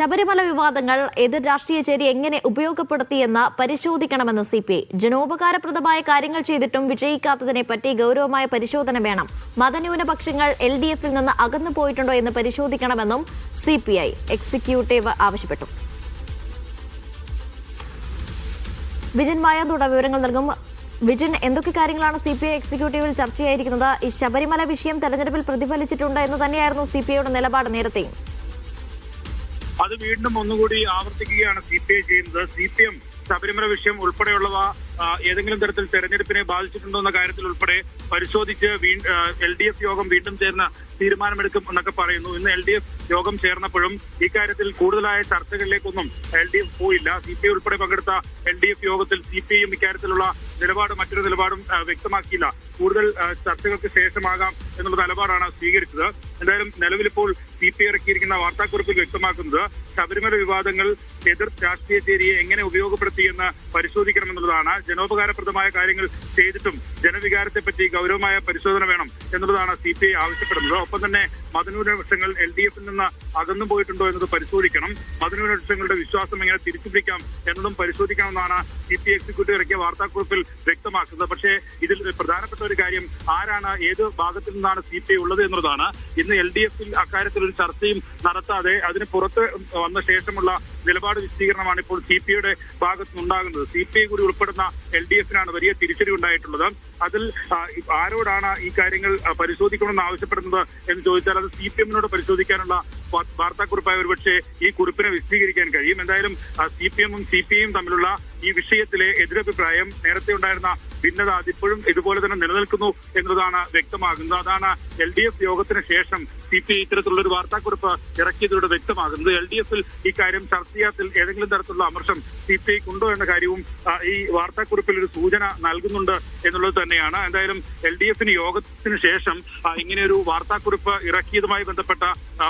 ശബരിമല വിവാദങ്ങൾ എതിർ രാഷ്ട്രീയ ചേരി എങ്ങനെ ഉപയോഗപ്പെടുത്തിയെന്ന് പരിശോധിക്കണമെന്ന് സി പി ഐ. ജനോപകാരപ്രദമായ കാര്യങ്ങൾ ചെയ്തിട്ടും വിജയിക്കാത്തതിനെ പറ്റി ഗൗരവമായ പരിശോധന വേണം. മതന്യൂനപക്ഷങ്ങൾ എൽ ഡി എഫിൽ നിന്ന് അകന്നു പോയിട്ടുണ്ടോ എന്ന് പരിശോധിക്കണമെന്നും സി പി ഐ എക്സിക്യൂട്ടീവ് ആവശ്യപ്പെട്ടു. വിജിൻ മായാന്തോട വിവരങ്ങൾ നൽകും. വിജിൻ എന്തൊക്കെ കാര്യങ്ങളാണ് സി പി ഐ എക്സിക്യൂട്ടീവിൽ ചർച്ചയായിരിക്കുന്നത്? ഈ ശബരിമല വിഷയം തെരഞ്ഞെടുപ്പിൽ പ്രതിഫലിച്ചിട്ടുണ്ട് എന്ന് തന്നെയായിരുന്നു സി പി ഐയുടെ നിലപാട് നേരത്തെയും. അത് വീണ്ടും ഒന്നുകൂടി ആവർത്തിക്കുകയാണ് സി പി ഐ ചെയ്യുന്നത്. സി പി എം ശബരിമല വിഷയം ഉൾപ്പെടെയുള്ളവ ഏതെങ്കിലും തരത്തിൽ തെരഞ്ഞെടുപ്പിനെ ബാധിച്ചിട്ടുണ്ടോ എന്ന കാര്യത്തിൽ ഉൾപ്പെടെ പരിശോധിച്ച് എൽ ഡി എഫ് യോഗം വീണ്ടും ചേർന്ന് തീരുമാനമെടുക്കും എന്നൊക്കെ പറയുന്നു. ഇന്ന് എൽ ഡി എഫ് യോഗം ചേർന്നപ്പോഴും ഇക്കാര്യത്തിൽ കൂടുതലായ ചർച്ചകളിലേക്കൊന്നും എൽ ഡി എഫ് പോയില്ല. സി പി ഐ ഉൾപ്പെടെ പങ്കെടുത്ത എൽ ഡി എഫ് യോഗത്തിൽ സി പി ഐയും ഇക്കാര്യത്തിലുള്ള നിലപാട് മറ്റൊരു നിലപാടും വ്യക്തമാക്കിയില്ല. കൂടുതൽ ചർച്ചകൾക്ക് ശേഷമാകാം എന്നുള്ള നിലപാടാണ് സ്വീകരിച്ചത്. എന്തായാലും നിലവിലിപ്പോൾ സി പി ഇറക്കിയിരിക്കുന്ന വാർത്താക്കുറിപ്പിൽ വ്യക്തമാക്കുന്നത് ശബരിമല വിവാദങ്ങൾ എതിർ രാഷ്ട്രീയ ചേരിയെ എങ്ങനെ ഉപയോഗപ്പെടുത്തിയെന്ന് പരിശോധിക്കണമെന്നുള്ളതാണ്. ജനോപകാരപ്രദമായ കാര്യങ്ങൾ ചെയ്തിട്ടും ജനവികാരത്തെപ്പറ്റി ഗൗരവമായ പരിശോധന വേണം എന്നുള്ളതാണ് സി പി ഐ ആവശ്യപ്പെടുന്നത്. ഒപ്പം തന്നെ മതന്യൂനപക്ഷങ്ങൾ എൽ ഡി എഫിൽ നിന്ന് അകന്നു പോയിട്ടുണ്ടോ എന്നത് പരിശോധിക്കണം. മതന്യൂനപക്ഷങ്ങളുടെ വിശ്വാസം എങ്ങനെ തിരിച്ചുപിടിക്കാം എന്നതും പരിശോധിക്കണമെന്നാണ് സി പി എക്സിക്യൂട്ടീവ് ഇറക്കിയ വാർത്താക്കുറിപ്പിൽ വ്യക്തമാക്കുന്നത്. പക്ഷേ ഇതിൽ പ്രധാനപ്പെട്ട ഒരു കാര്യം ആരാണ് ഏത് ഭാഗത്തിൽ നിന്നാണ് സി പി ഐ ഉള്ളത് എന്നുള്ളതാണ്. ഇന്ന് എൽ ഡി എഫിൽ അക്കാര്യത്തിൽ ഒരു ചർച്ചയും നടത്താതെ അതിന് പുറത്ത് വന്ന ശേഷമുള്ള നിലപാട് വിശദീകരണമാണ് ഇപ്പോൾ സി പി ഐയുടെ ഭാഗത്തുനിന്നുണ്ടാകുന്നത്. സി പി ഐ കൂടി ഉൾപ്പെടുന്ന എൽ ഡി എഫിനാണ് വലിയ തിരിച്ചടി ഉണ്ടായിട്ടുള്ളത്. അതിൽ ആരോടാണ് ഈ കാര്യങ്ങൾ പരിശോധിക്കണമെന്ന് ആവശ്യപ്പെടുന്നത് എന്ന് ചോദിച്ചാൽ അത് സി പി എമ്മിനോട് പരിശോധിക്കാനുള്ള വാർത്താക്കുറിപ്പായ ഒരുപക്ഷെ ഈ കുറിപ്പിനെ വിശദീകരിക്കാൻ കഴിയും. എന്തായാലും സി പി എമ്മും സി പി ഐയും തമ്മിലുള്ള ഈ വിഷയത്തിലെ എതിരഭിപ്രായം നേരത്തെ ഉണ്ടായിരുന്ന ഭിന്നത അതിപ്പോഴും ഇതുപോലെ തന്നെ നിലനിൽക്കുന്നു എന്നതാണ് വ്യക്തമാകുന്നത്. അതാണ് എൽ ഡി എഫ് യോഗത്തിന് ശേഷം സി പി ഐ ഇത്തരത്തിലുള്ള ഒരു വാർത്താക്കുറിപ്പ് ഇറക്കിയതിലൂടെ വ്യക്തമാകുന്നത്. എൽ ഡി എഫിൽ ഈ കാര്യം ചർച്ച ചെയ്യാത്തിൽ ഏതെങ്കിലും തരത്തിലുള്ള അമർഷം സി പി ഐക്ക് ഉണ്ടോ എന്ന കാര്യവും ഈ വാർത്താക്കുറിപ്പിൽ ഒരു സൂചന നൽകുന്നുണ്ട് എന്നുള്ളത് തന്നെയാണ്. എന്തായാലും എൽ ഡി എഫിന് യോഗത്തിന് ശേഷം ഇങ്ങനെ ഒരു വാർത്താക്കുറിപ്പ് ഇറക്കിയതുമായി ബന്ധപ്പെട്ട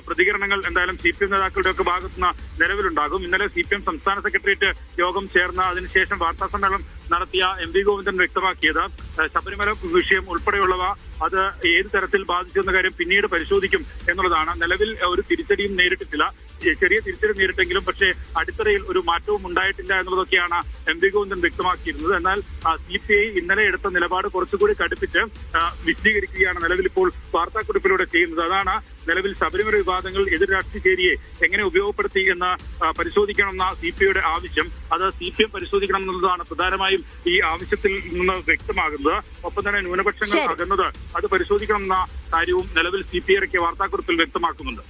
പ്രതികരണങ്ങൾ എന്തായാലും സി പി എം നേതാക്കളുടെ ഒക്കെ ഭാഗത്തുനിന്ന് നിലവിലുണ്ടാകും. ഇന്നലെ സി പി എം സംസ്ഥാന സെക്രട്ടേറിയറ്റ് യോഗം ചേർന്ന അതിനുശേഷം വാർത്താ സമ്മേളനം നടത്തിയ എം വി ഗോവിന്ദൻ വ്യക്തമാക്കിയത്. ശബരിമല വിഷയം ഉൾപ്പെടെയുള്ളവ അത് ഏത് തരത്തിൽ ബാധിച്ചു എന്ന കാര്യം പിന്നീട് പരിശോധിക്കും എന്നുള്ളതാണ്. നിലവിൽ ഒരു തിരിച്ചടിയും നേരിട്ടിട്ടില്ല. ചെറിയ തിരിച്ചടി നേരിട്ടെങ്കിലും പക്ഷേ അടിത്തറയിൽ ഒരു മാറ്റവും ഉണ്ടായിട്ടില്ല എന്നുള്ളതൊക്കെയാണ് എം വി ഗോവിന്ദൻ വ്യക്തമാക്കിയിരുന്നത്. എന്നാൽ സി പി ഐ ഇന്നലെ എടുത്ത നിലപാട് കുറച്ചുകൂടി കടുപ്പിച്ച് വിശദീകരിക്കുകയാണ് നിലവിൽ ഇപ്പോൾ വാർത്താക്കുറിപ്പിലൂടെ ചെയ്യുന്നത്. അതാണ് നിലവിൽ ശബരിമല വിവാദങ്ങൾ എതിർ രാഷ്ട്രീയ ചേരിയെ എങ്ങനെ ഉപയോഗപ്പെടുത്തി എന്ന് പരിശോധിക്കണമെന്ന സി പി ഐയുടെ ആവശ്യം. അത് സി പി എം പരിശോധിക്കണം എന്നുള്ളതാണ് പ്രധാനമായും ഈ ആവശ്യത്തിൽ നിന്ന് വ്യക്തമാകുന്നത്. ഒപ്പം തന്നെ ന്യൂനപക്ഷങ്ങൾ. അകന്നത് അത് പരിശോധിക്കണമെന്ന കാര്യവും നിലവിൽ സി പി ഐ ഇറക്കിയ വാർത്താക്കുറിപ്പിൽ വ്യക്തമാക്കുന്നുണ്ട്.